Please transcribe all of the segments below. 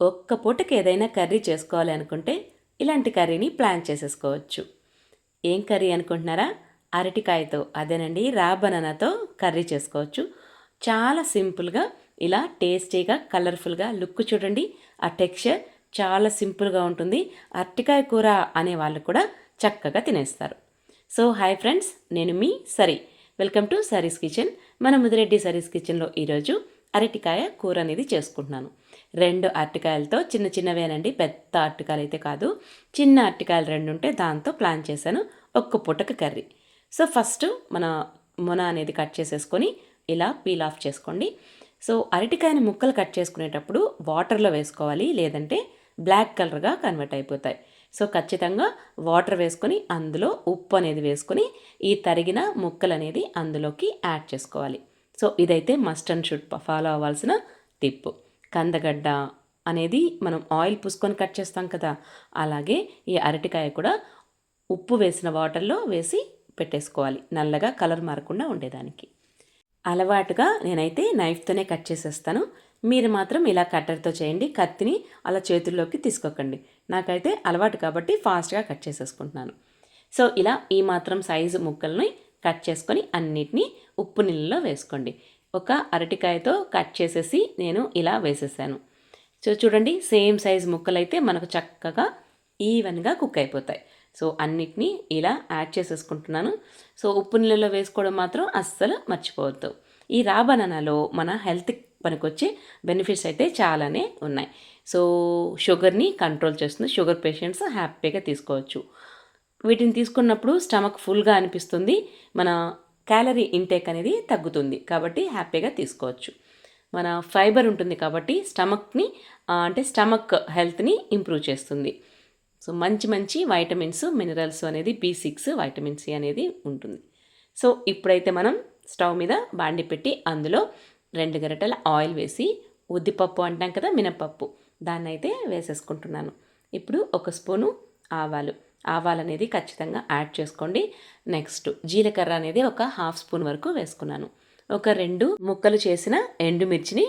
ఒక్క పూటకి ఏదైనా కర్రీ చేసుకోవాలి అనుకుంటే ఇలాంటి కర్రీని ప్లాన్ చేసేసుకోవచ్చు. ఏం కర్రీ అనుకుంటున్నారా? అరటికాయతో అదేనండి రా బనానాతో కర్రీ చేసుకోవచ్చు. చాలా సింపుల్గా ఇలా టేస్టీగా కలర్ఫుల్గా లుక్ చూడండి. ఆ టెక్స్చర్ చాలా సింపుల్గా ఉంటుంది. అరటికాయ కూర అనే వాళ్ళు కూడా చక్కగా తినేస్తారు. సో హాయ్ ఫ్రెండ్స్ నేను మీ Sari. Welcome to Sari's kitchen. మన ముదిరెడ్డి సరీస్ కిచెన్లో ఈరోజు అరటికాయ కూర అనేది చేసుకుంటున్నాను. రెండు అరటికాయలతో చిన్న చిన్నవేనండి పెద్ద అరటికాయలు అయితే కాదు. చిన్న అరటికాయలు రెండు ఉంటే దాంతో ప్లాన్ చేశాను ఒక్క పూటకు కర్రీ. సో ఫస్ట్ మన మొన అనేది కట్ చేసేసుకొని ఇలా పీల్ ఆఫ్ చేసుకోండి. సో అరటికాయని ముక్కలు కట్ చేసుకునేటప్పుడు వాటర్లో వేసుకోవాలి లేదంటే బ్లాక్ కలర్గా కన్వర్ట్ అయిపోతాయి. సో ఖచ్చితంగా వాటర్ వేసుకొని అందులో ఉప్పు అనేది వేసుకొని ఈ తరిగిన ముక్కలు అనేది అందులోకి యాడ్ చేసుకోవాలి. సో ఇదైతే మస్ట్ అండ్ షుడ్ ఫాలో అవ్వాల్సిన టిప్పు. కందగడ్డ అనేది మనం ఆయిల్ పూసుకొని కట్ చేస్తాం కదా అలాగే ఈ అరటికాయ కూడా ఉప్పు వేసిన వాటర్లో వేసి పెట్టేసుకోవాలి నల్లగా కలర్ మారకుండా ఉండేదానికి. అలవాటుగా నేనైతే నైఫ్తోనే కట్ చేసేస్తాను. మీరు మాత్రం ఇలా కట్టర్తో చేయండి కత్తిని అలా చేతుల్లోకి తీసుకోకండి. నాకైతే అలవాటు కాబట్టి ఫాస్ట్గా కట్ చేసేసుకుంటున్నాను. సో ఇలా ఈ మాత్రం సైజు ముక్కల్ని కట్ చేసుకొని అన్నిటినీ ఉప్పు నీళ్ళలో వేసుకోండి. ఒక అరటికాయతో కట్ చేసేసి నేను ఇలా వేసేసాను. సో చూడండి సేమ్ సైజ్ ముక్కలైతే మనకు చక్కగా ఈవెన్గా కుక్ అయిపోతాయి. సో అన్నిటినీ ఇలా యాడ్ చేసేసుకుంటున్నాను. సో ఉప్పు నీళ్ళలో వేసుకోవడం మాత్రం అస్సలు మర్చిపోవద్దు. ఈ రాబనానాలో మన హెల్త్ పనికొచ్చే బెనిఫిట్స్ అయితే చాలానే ఉన్నాయి. సో షుగర్ని కంట్రోల్ చేస్తుంది. షుగర్ పేషెంట్స్ హ్యాపీగా తీసుకోవచ్చు. వీటిని తీసుకున్నప్పుడు స్టమక్ ఫుల్గా అనిపిస్తుంది. మన క్యాలరీ ఇంటేక్ అనేది తగ్గుతుంది కాబట్టి హ్యాపీగా తీసుకోవచ్చు. మన ఫైబర్ ఉంటుంది కాబట్టి స్టమక్ని అంటే స్టమక్ హెల్త్ని ఇంప్రూవ్ చేస్తుంది. సో మంచి మంచి వైటమిన్స్ మినరల్స్ అనేది బి సిక్స్ వైటమిన్ సి అనేది ఉంటుంది. సో ఇప్పుడైతే మనం స్టవ్ మీద బాండి పెట్టి అందులో రెండు గరిటెల ఆయిల్ వేసి ఉద్దిపప్పు అంటాం కదా మినపప్పు దాన్ని అయితే వేసేసుకుంటున్నాను. ఇప్పుడు ఒక స్పూను ఆవాలు. ఆవాలనేది ఖచ్చితంగా యాడ్ చేసుకోండి. నెక్స్ట్ జీలకర్ర అనేది ఒక హాఫ్ స్పూన్ వరకు వేసుకున్నాను. ఒక రెండు ముక్కలు చేసిన ఎండుమిర్చిని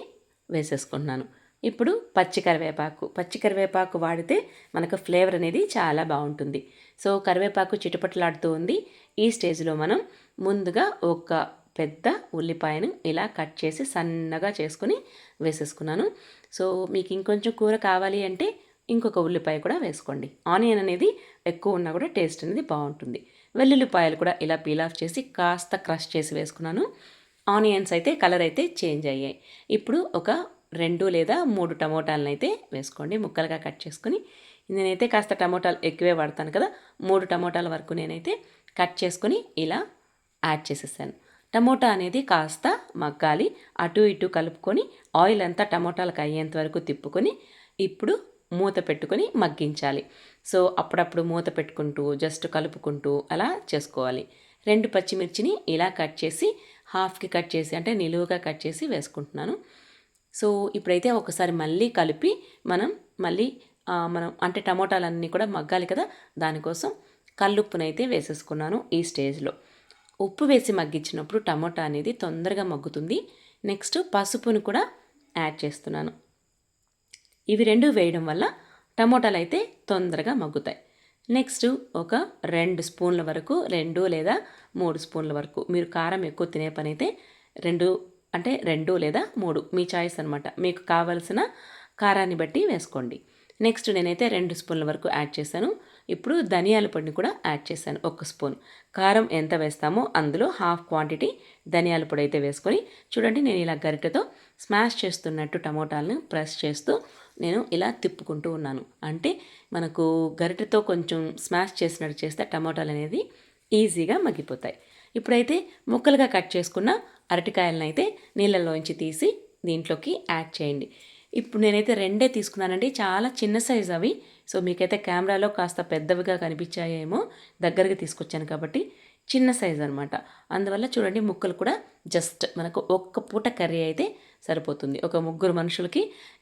వేసేసుకుంటున్నాను. ఇప్పుడు పచ్చి కరివేపాకు. పచ్చి కరివేపాకు వాడితే మనకు ఫ్లేవర్ అనేది చాలా బాగుంటుంది. సో కరివేపాకు చిటపట్లాడుతూ ఉంది. ఈ స్టేజ్లో మనం ముందుగా ఒక పెద్ద ఉల్లిపాయను ఇలా కట్ చేసి సన్నగా చేసుకుని వేసేసుకున్నాను. సో మీకు ఇంకొంచెం కూర కావాలి అంటే ఇంకొక ఉల్లిపాయ కూడా వేసుకోండి. ఆనియన్ అనేది ఎక్కువ ఉన్నా కూడా టేస్ట్ అనేది బాగుంటుంది. వెల్లుల్లిపాయలు కూడా ఇలా పీల్ ఆఫ్ చేసి కాస్త క్రష్ చేసి వేసుకున్నాను. ఆనియన్స్ అయితే కలర్ అయితే చేంజ్ అయ్యాయి. ఇప్పుడు ఒక రెండు లేదా మూడు టమోటాలను అయితే వేసుకోండి. ముక్కలుగా కట్ చేసుకొని నేనైతే కాస్త టమోటాలు ఎక్కువే వాడతాను కదా మూడు టమోటాల వరకు నేనైతే కట్ చేసుకొని ఇలా యాడ్ చేసేసాను. టమోటా అనేది కాస్త మగ్గాలి. అటు ఇటు కలుపుకొని ఆయిల్ అంతా టమోటాలకు అయ్యేంత వరకు తిప్పుకొని ఇప్పుడు మూత పెట్టుకొని మగ్గించాలి. సో అప్పుడప్పుడు మూత పెట్టుకుంటూ జస్ట్ కలుపుకుంటూ అలా చేసుకోవాలి. రెండు పచ్చిమిర్చిని ఇలా కట్ చేసి హాఫ్కి కట్ చేసి అంటే నిలువుగా కట్ చేసి వేసుకుంటున్నాను. సో ఇప్పుడైతే ఒకసారి మళ్ళీ కలిపి మనం మళ్ళీ మనం అంటే టమోటాలన్నీ కూడా మగ్గాలి కదా దానికోసం కల్లుప్పునైతే వేసేసుకున్నాను ఈ స్టేజ్లో. ఉప్పు వేసి మగ్గించినప్పుడు టమోటా అనేది తొందరగా మగ్గుతుంది. నెక్స్ట్ పసుపును కూడా యాడ్ చేస్తున్నాను. ఇవి రెండు వేయడం వల్ల టమోటాలు అయితే తొందరగా మగ్గుతాయి. నెక్స్ట్ ఒక రెండు స్పూన్ల వరకు రెండు లేదా మూడు స్పూన్ల వరకు. మీరు కారం ఎక్కువ తినే పని అయితే రెండు అంటే రెండు లేదా మూడు మీ చాయిస్ అనమాట మీకు కావలసిన కారాన్ని బట్టి వేసుకోండి. నెక్స్ట్ నేనైతే రెండు స్పూన్ల వరకు యాడ్ చేశాను. ఇప్పుడు ధనియాల పొడిని కూడా యాడ్ చేశాను ఒక స్పూన్. కారం ఎంత వేస్తామో అందులో హాఫ్ క్వాంటిటీ ధనియాల పొడి అయితే వేసుకొని చూడండి నేను ఇలా గరిటెతో స్మాష్ చేస్తున్నట్టు టమోటాలను ప్రెస్ చేస్తూ నేను ఇలా తిప్పుకుంటూ ఉన్నాను. అంటే మనకు గరిటెతో కొంచెం స్మాష్ చేసినట్టు చేస్తే టమోటాలు అనేది ఈజీగా మగ్గిపోతాయి. ఇప్పుడైతే ముక్కలుగా కట్ చేసుకున్న అరటికాయలను అయితే నీళ్ళలోంచి తీసి దీంట్లోకి యాడ్ చేయండి. ఇప్పుడు నేనైతే రెండే తీసుకున్నానండి. చాలా చిన్న సైజ్ అవి. సో మీకైతే కెమెరాలో కాస్త పెద్దవిగా కనిపించాయేమో దగ్గరగా తీసుకొచ్చాను కాబట్టి చిన్న సైజ్ అనమాట అందువల్ల చూడండి ముక్కలు కూడా జస్ట్ మనకు ఒక్క పూట కర్రీ అయితే సరిపోతుంది. ఒక ముగ్గురు మనుషులకి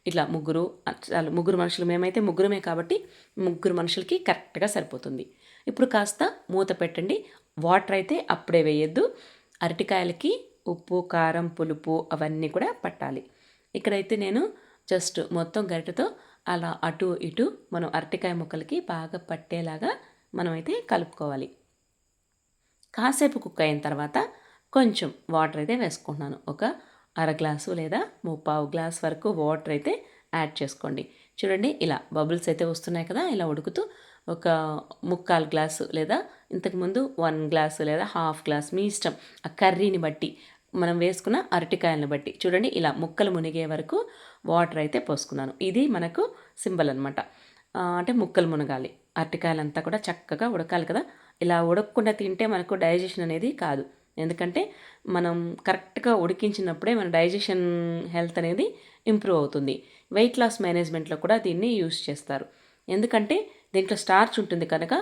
ఇట్లా ముగ్గురు చాలా ముగ్గురు మనుషులు మేమైతే ముగ్గురమే కాబట్టి ముగ్గురు మనుషులకి కరెక్ట్గా సరిపోతుంది. ఇప్పుడు కాస్త మూత పెట్టండి. వాటర్ అయితే అప్పుడే వేయద్దు. అరటికాయలకి ఉప్పు కారం పులుపు అవన్నీ కూడా పట్టాలి. ఇక్కడైతే నేను జస్ట్ మొత్తం గరిటెతో అలా అటు ఇటు మనం అరటికాయ ముక్కలకి బాగా పట్టేలాగా మనమైతే కలుపుకోవాలి. కాసేపు కుక్ అయిన తర్వాత కొంచెం వాటర్ అయితే వేసుకుంటున్నాను. ఒక అర గ్లాసు లేదా ముప్పావు గ్లాస్ వరకు వాటర్ అయితే యాడ్ చేసుకోండి. చూడండి ఇలా బబుల్స్ అయితే వస్తున్నాయి కదా ఇలా ఉడుకుతూ ఒక ముక్కాలు గ్లాసు లేదా ఇంతకుముందు వన్ గ్లాసు లేదా హాఫ్ గ్లాస్ మీ ఇష్టం ఆ కర్రీని బట్టి మనం వేసుకున్న అరటికాయలను బట్టి. చూడండి ఇలా ముక్కలు మునిగే వరకు వాటర్ అయితే పోసుకున్నాను. ఇది మనకు సింబల్ అనమాట అంటే ముక్కలు మునగాలి. అరటికాయలంతా కూడా చక్కగా ఉడకాలి కదా. ఇలా ఉడకకుండా తింటే మనకు డైజెషన్ అనేది కాదు. ఎందుకంటే మనం కరెక్ట్గా ఉడికించినప్పుడే మన డైజెషన్ హెల్త్ అనేది ఇంప్రూవ్ అవుతుంది. వెయిట్ లాస్ మేనేజ్మెంట్లో కూడా దీన్ని యూస్ చేస్తారు. ఎందుకంటే దీంట్లో స్టార్చ్ ఉంటుంది కనుక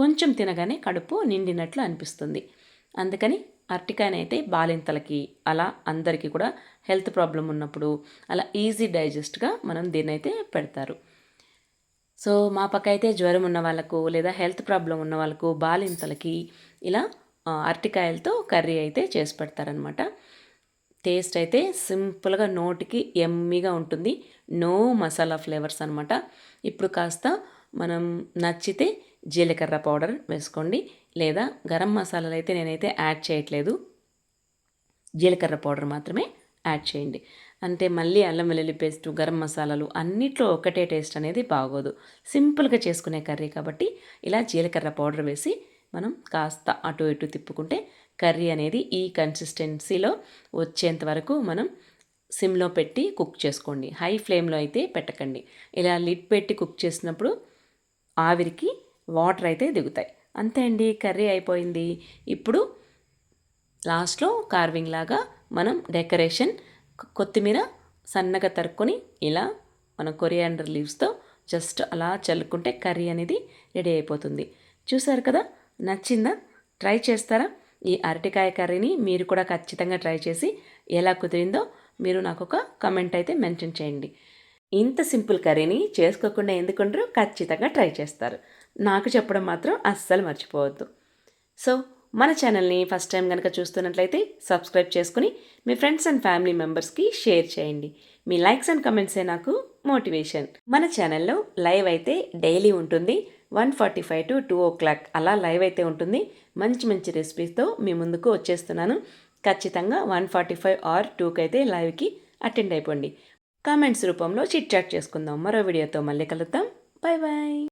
కొంచెం తినగానే కడుపు నిండినట్లు అనిపిస్తుంది. అందుకని అరటికాయనైతే బాలింతలకి అలా అందరికీ కూడా హెల్త్ ప్రాబ్లం ఉన్నప్పుడు అలా ఈజీ డైజెస్ట్గా మనం దీన్ని అయితే పెడతారు. సో మా పక్క అయితే జ్వరం ఉన్న వాళ్ళకు లేదా హెల్త్ ప్రాబ్లం ఉన్న వాళ్ళకు బాలింతలకి ఇలా అరటికాయలతో కర్రీ అయితే చేసి పెడతారనమాట టేస్ట్ అయితే సింపుల్గా నోటికి ఎమ్మీగా ఉంటుంది. నో మసాలా ఫ్లేవర్స్ అనమాట ఇప్పుడు కాస్త మనం నచ్చితే జీలకర్ర పౌడర్ వేసుకోండి. లేదా గరం మసాలాలు అయితే నేనైతే యాడ్ చేయట్లేదు. జీలకర్ర పౌడర్ మాత్రమే యాడ్ చేయండి. అంటే మళ్ళీ అల్లం వెల్లుల్లి పేస్ట్ గరం మసాలాలు అన్నిట్లో ఒకటే టేస్ట్ అనేది బాగోదు. సింపుల్గా చేసుకునే కర్రీ కాబట్టి ఇలా జీలకర్ర పౌడర్ వేసి మనం కాస్త అటు ఇటు తిప్పుకుంటే కర్రీ అనేది ఈ కన్సిస్టెన్సీలో వచ్చేంత వరకు మనం సిమ్లో పెట్టి కుక్ చేసుకోండి. హై ఫ్లేమ్లో అయితే పెట్టకండి. ఇలా లిడ్ పెట్టి కుక్ చేసినప్పుడు ఆవిరికి వాటర్ అయితే దిగుతాయి. అంతే అండి కర్రీ అయిపోయింది. ఇప్పుడు లాస్ట్లో కార్వింగ్ లాగా మనం డెకరేషన్ కొత్తిమీర సన్నగా తరుక్కొని ఇలా మనం కొరియాండర్ లీవ్స్తో జస్ట్ అలా చల్లుకుంటే కర్రీ అనేది రెడీ అయిపోతుంది. చూసారు కదా నచ్చిందా? ట్రై చేస్తారా? ఈ అరటికాయ కర్రీని మీరు కూడా ఖచ్చితంగా ట్రై చేసి ఎలా కుదిరిందో మీరు నాకు ఒక కమెంట్ అయితే మెన్షన్ చేయండి. ఇంత సింపుల్ కర్రీని చేసుకోకుండా ఎందుకుంటారో ఖచ్చితంగా ట్రై చేస్తారు. నాకు చెప్పడం మాత్రం అస్సలు మర్చిపోవద్దు. సో మన ఛానల్ని ఫస్ట్ టైం కనుక చూస్తున్నట్లయితే సబ్స్క్రైబ్ చేసుకుని మీ ఫ్రెండ్స్ అండ్ ఫ్యామిలీ మెంబర్స్కి షేర్ చేయండి. మీ లైక్స్ అండ్ కమెంట్సే నాకు మోటివేషన్. మన ఛానల్లో లైవ్ అయితే డైలీ ఉంటుంది. One forty five to two o'clock అలా లైవ్ అయితే ఉంటుంది. మంచి మంచి రెసిపీస్తో మీ ముందుకు వచ్చేస్తున్నాను. ఖచ్చితంగా వన్ ఫార్టీ ఫైవ్ ఆర్ టూకి అయితే లైవ్కి అటెండ్ అయిపోండి. కామెంట్స్ రూపంలో చిట్ చాట్ చేసుకుందాం. మరో వీడియోతో మళ్ళీ కలుద్దాం. Bye bye